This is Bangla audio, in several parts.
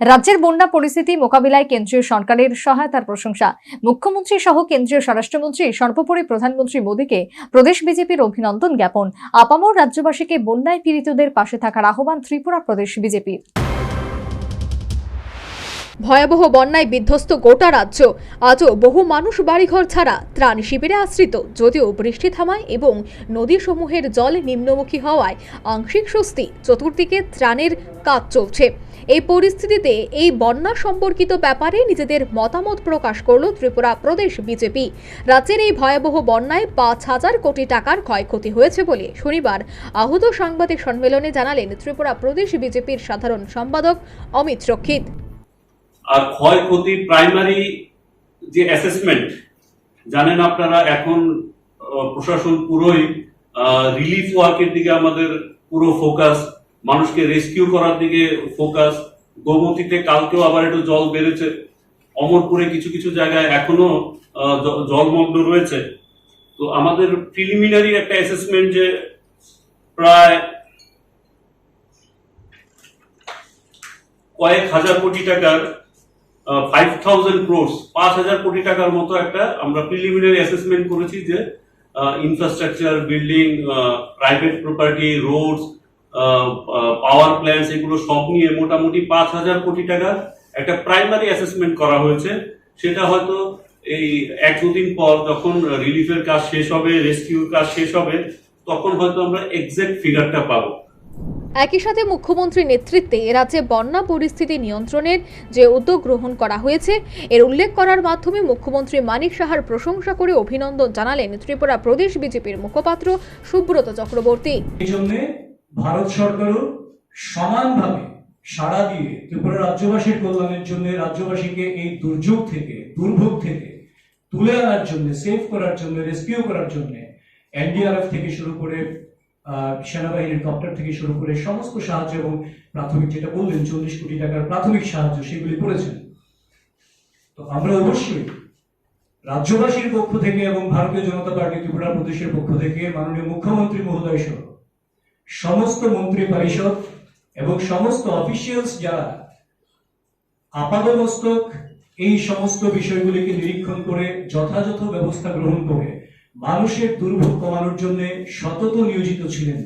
রাজ্যের বন্যা পরিস্থিতি মোকাবিলায় কেন্দ্রীয় সরকারের সহায়তার প্রশংসা। মুখ্যমন্ত্রী সহ কেন্দ্রীয় স্বরাষ্ট্রমন্ত্রী, সর্বোপরি প্রধানমন্ত্রী মোদীকে প্রদেশ বিজেপির অভিনন্দন জ্ঞাপন। আপামর রাজ্যবাসীকে বন্যায় পীড়িতদের পাশে থাকার আহ্বান ত্রিপুরা প্রদেশ বিজেপির। ভয়াবহ বন্যায় বিধ্বস্ত গোটা রাজ্য। আজও বহু মানুষ বাড়িঘর ছাড়া ত্রাণ শিবিরে আশ্রিত। যদিও বৃষ্টি থামায় এবং নদীসমূহের জল নিম্নমুখী হওয়ায় আংশিক স্বস্তি চতুর্দিকে ত্রাণের কাজ চলছে। এই পরিস্থিতিতে এই বন্যা সম্পর্কিত ব্যাপারে নিজেদের মতামত প্রকাশ করল ত্রিপুরা প্রদেশ বিজেপি। রাজ্যের এই ভয়াবহ বন্যায় পাঁচ হাজার কোটি টাকার ক্ষয়ক্ষতি হয়েছে বলে শনিবার আহত সাংবাদিক সম্মেলনে জানালেন ত্রিপুরা প্রদেশ বিজেপির সাধারণ সম্পাদক অমিত রক্ষিত। আর ক্ষয়ক্ষতি প্রাইমারি যে অ্যাসেসমেন্ট জানেন আপনারা, এখন প্রশাসন পুরোই রিলিফ ওয়ার্কের দিকে আমাদের পুরো ফোকাস মানুষকে রেস্কিউ করার দিকে ফোকাস গোমতীতে কালকেও আবার একটু জল বেড়েছে, অমরপুরে কিছু কিছু জায়গায় এখনও জলমগ্ন রয়েছে। তো আমাদের প্রিলিমিনারি একটা অ্যাসেসমেন্ট যে প্রায় কয়েক হাজার কোটি টাকার ফাইভ থাউজেন্ড ক্রোর্স পাঁচ হাজার কোটি টাকার মতো একটা আমরা প্রিলিমিনারি অ্যাসেসমেন্ট করেছি যে infrastructure building private property roads power plants এগুলো সব নিয়ে মোটামুটি পাঁচ হাজার কোটি টাকার একটা প্রাইমারি অ্যাসেসমেন্ট করা হয়েছে। সেটা হয়তো এই এক দুদিন পর যখন রিলিফের কাজ শেষ হবে রেস্কিউর কাজ শেষ হবে, তখন হয়তো আমরা এক্সাক্ট ফিগারটা পাবো। একই সাথে মুখ্যমন্ত্রীর নেতৃত্বে রাজ্যে বন্যা পরিস্থিতি নিয়ন্ত্রণের যে উদ্যোগ গ্রহণ করা হয়েছে, এর উল্লেখ করার মাধ্যমে মুখ্যমন্ত্রী মানিক সাহার প্রশংসা করে অভিনন্দন জানালেন ত্রিপুরা প্রদেশ বিজেপির মুখপাত্র সুব্রত চক্রবর্তী। ভারত সরকারও সমানভাবে সাড়া দিয়ে ত্রিপুরা রাজ্যবাসীর কল্যাণের জন্য রাজ্যবাসীকে এই দুর্যোগ থেকে, দুর্ভোগ থেকে তুলে আনার জন্য সেভ করার জন্য রেস্কিউ করার জন্য, এনডিআরএফ থেকে শুরু করে সেনাবাহিনীর থেকে শুরু করে সমস্ত সাহায্য এবং প্রাথমিক যেটা বললেন চল্লিশ কোটি টাকার প্রাথমিক সাহায্য সেগুলি করেছেন। তো আমরা অবশ্যই রাজ্যবাসীর পক্ষ থেকে এবং ভারতীয় জনতা পার্টি ত্রিপুরা প্রদেশের পক্ষ থেকে মাননীয় মুখ্যমন্ত্রী মহোদয় সহ সমস্ত মন্ত্রী পরিষদ এবং সমস্ত অফিসিয়ালস যারা আপাদমস্তক, এই সমস্ত বিষয়গুলিকে নিরীক্ষণ করে যথাযথ ব্যবস্থা গ্রহণ করে মানুষের দুর্ভোগ কমানোর জন্য সতত নিয়োজিত ছিলেন।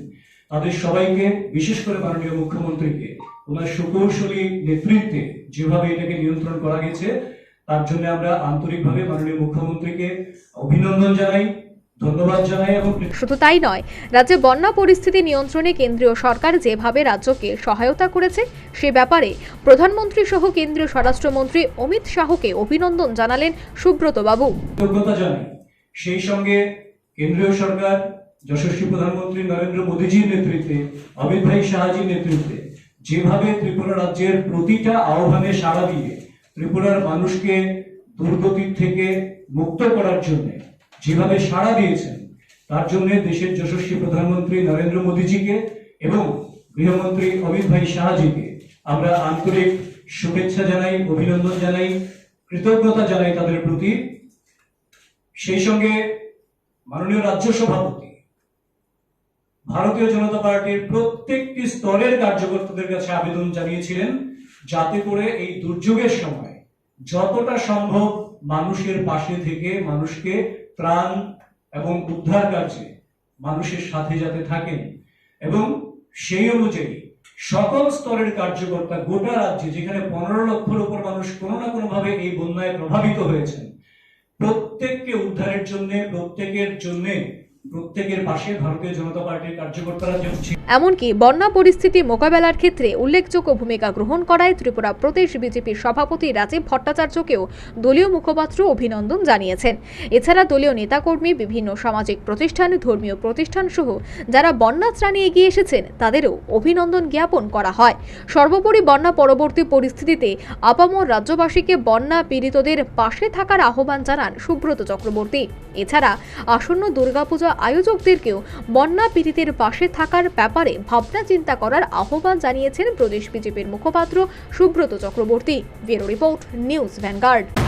তাদের সবাইকে বিশেষ করে মাননীয় মুখ্যমন্ত্রীকে ওনার সুকৌশলী নেতৃত্বে যেভাবে এটাকে নিয়ন্ত্রণ করা গেছে তার জন্য আমরা আন্তরিকভাবে মাননীয় মুখ্যমন্ত্রীকে অভিনন্দন জানাই শুধু তাই নয় রাজ্যে বন্যা পরিস্থিতি নিয়ন্ত্রণে কেন্দ্রীয় সরকার যেভাবে রাজ্যকে সহায়তা করেছে সে ব্যাপারে প্রধানমন্ত্রী সহ কেন্দ্রীয় স্বরাষ্ট্রমন্ত্রী অমিত শাহকে অভিনন্দন জানালেন সুব্রত বাবু জানাই। সেই সঙ্গে কেন্দ্রীয় সরকার, যশস্বী প্রধানমন্ত্রী নরেন্দ্র মোদীজির নেতৃত্বে, অমিত ভাই শাহজির নেতৃত্বে, যেভাবে ত্রিপুরা রাজ্যের প্রতিটা আহ্বানে সাড়া দিয়ে ত্রিপুরার মানুষকে দুর্গতির থেকে মুক্ত করার জন্য যেভাবে সাড়া দিয়েছেন, তার জন্য দেশের যশস্বী প্রধানমন্ত্রী নরেন্দ্র মোদীজিকে এবং গৃহমন্ত্রী অমিত ভাই শাহজিকে আমরা আন্তরিক শুভেচ্ছা জানাই, অভিনন্দন জানাই, কৃতজ্ঞতা জানাই তাদের প্রতি। সেই সঙ্গে মাননীয় রাজ্য সভাপতি, ভারতীয় জনতা পার্টির প্রত্যেকটি স্তরের কার্যকর্তাদের কাছে আবেদন জানিয়েছিলেন যাতে করে এই দুর্যোগের সময় যতটা সম্ভব মানুষের পাশে থেকে মানুষকে ত্রাণ এবং উদ্ধার কার্যে মানুষের সাথে যাতে থাকেন এবং সেই অনুযায়ী সকল স্তরের কার্যকর্তা গোটা রাজ্যে যেখানে পনেরো লক্ষের উপর মানুষ কোনো না কোনো ভাবে এই বন্যায় প্রভাবিত হয়েছেন প্রত্যেককে উদ্ধারের জন্য প্রত্যেকের জন্য এমনকি বন্যা পরিস্থিতি মোকাবেলার ক্ষেত্রে উল্লেখযোগ্য ভূমিকা গ্রহণ করায় ত্রিপুরা প্রদেশ বিজেপির সভাপতি রাজীব ভট্টাচার্যকেও দলীয় মুখপাত্র অভিনন্দন জানিয়েছেন। এছাড়া দলীয় নেতাকর্মী, বিভিন্ন সামাজিক প্রতিষ্ঠান, ধর্মীয় প্রতিষ্ঠান সহ যারা বন্যা ত্রাণে এগিয়ে এসেছেন, তাদেরও অভিনন্দন জ্ঞাপন করা হয়। সর্বোপরি বন্যা পরবর্তী পরিস্থিতিতে আপামর রাজ্যবাসীকে বন্যা পীড়িতদের পাশে থাকার আহ্বান জানান সুব্রত চক্রবর্তী। এছাড়া আসন্ন দুর্গাপূজা আয়োজকদেরকেও বন্যা পীড়িতের পাশে থাকার ব্যাপারে ভাবনা চিন্তা করার আহ্বান জানিয়েছেন প্রদেশ বিজেপির মুখপাত্র Subrata Chakraborty. Bureau report, news Vanguard.